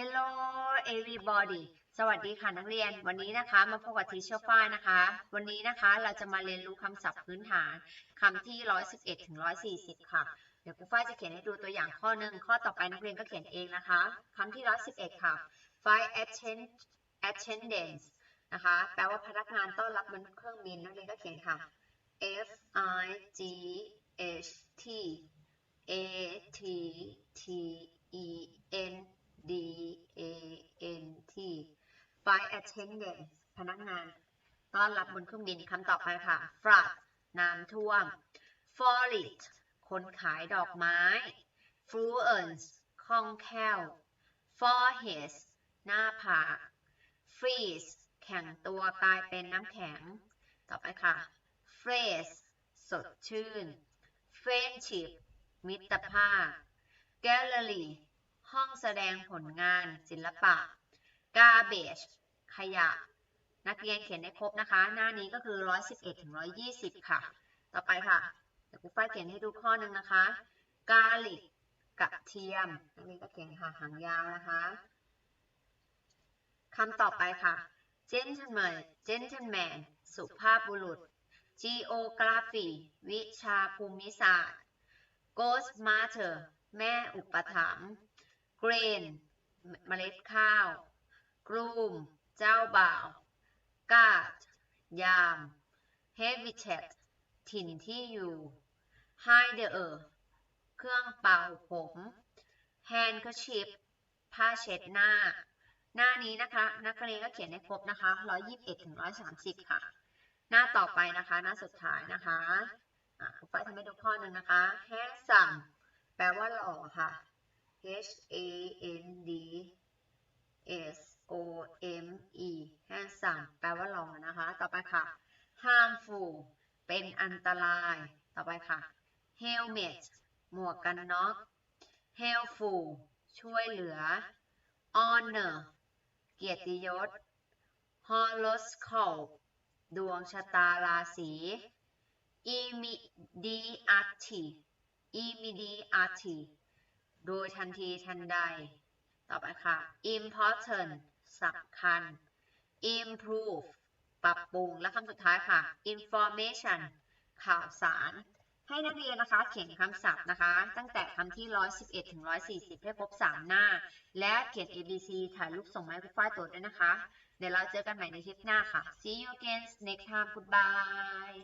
Hello everybody สวัสดีค่ะนักเรียน วันนี้นะคะมาพบกับทีเชอร์ฝ้ายนะคะ วันนี้นะคะเราจะมาเรียนรู้คำศัพท์พื้นฐานคำที่ 111 ถึง 140 ค่ะ เดี๋ยวครูฝ้ายจะเขียนให้ดูตัวอย่างข้อหนึ่งข้อต่อไปนักเรียนก็เขียนเองนะคะคำที่ 111 ค่ะ find attend attendance นะคะ แปลว่าพนักงานต้อนรับบนเครื่องบินนักเรียนก็เขียนค่ะ F I G H T A T T E N D A N T flight attendant พนักงานต้อนรับบนเครื่องบินคำต่อไปค่ะ flood น้ำท่วม florist คนขายดอกไม้ fluent คล่องแคล่ว forehead หน้าผาก freeze แข็งตัวกลายเป็นน้ำแข็ง ต่อไปค่ะ phrase สดชื่น friendship มิตรภาพ gallery ห้องแสดงผลงานศิลปะ garbage ขยะ นักเรียนเขียนได้ครบนะคะ หน้านี้ก็คือ 111ถึง120 ค่ะ ต่อไปค่ะ เดี๋ยวครูฝ้ายเขียนให้ดูข้อหนึ่งนะคะ garlic กระเทียม นักเรียนก็เขียนค่ะหางยาวนะคะคำต่อไปค่ะ gentleman gentleman สุภาพบุรุษ geography วิชาภูมิศาสตร์ ghost mother แม่อุปถัมภ์ grain เมล็ดข้าว groom เจ้าบ่าว guard ยาม habitat ถิ่นที่อยู่ hider เครื่องเป่าผม handkerchief ผ้าเช็ดหน้า หน้านี้นะคะ นักเรียนก็เขียนให้ครบนะคะ 121ถึง130 ค่ะ หน้าต่อไปนะคะ หน้าสุดท้ายนะคะอะครูฝ้ายทำให้ดูข้อหนึ่งนะคะ handsome แปลว่าหล่อค่ะ H A N D แปลว่าหล่อนะคะ ต่อไปค่ะ harmful เป็นอันตราย ต่อไปค่ะ helmet หมวกกันน็อก helpful ช่วยเหลือ honor เกียรติยศ horoscope ดวงชะตาราศี immediate immediate โดยทันทีทันใด ต่อไปค่ะ important สำคัญ improve ปรับปรุง และคำสุดท้ายค่ะ information ข่าวสาร ให้นักเรียนนะคะเขียนคำศัพท์นะคะ ตั้งแต่คำที่ 111 ถึง 140 ให้ครบ 3 หน้า และเขียน ABC ถ่ายรูปส่งมาให้คุณฝ้ายตรวจด้วยนะคะ เดี๋ยวเราเจอกันใหม่ในคลิปหน้าค่ะ see you again next time goodbye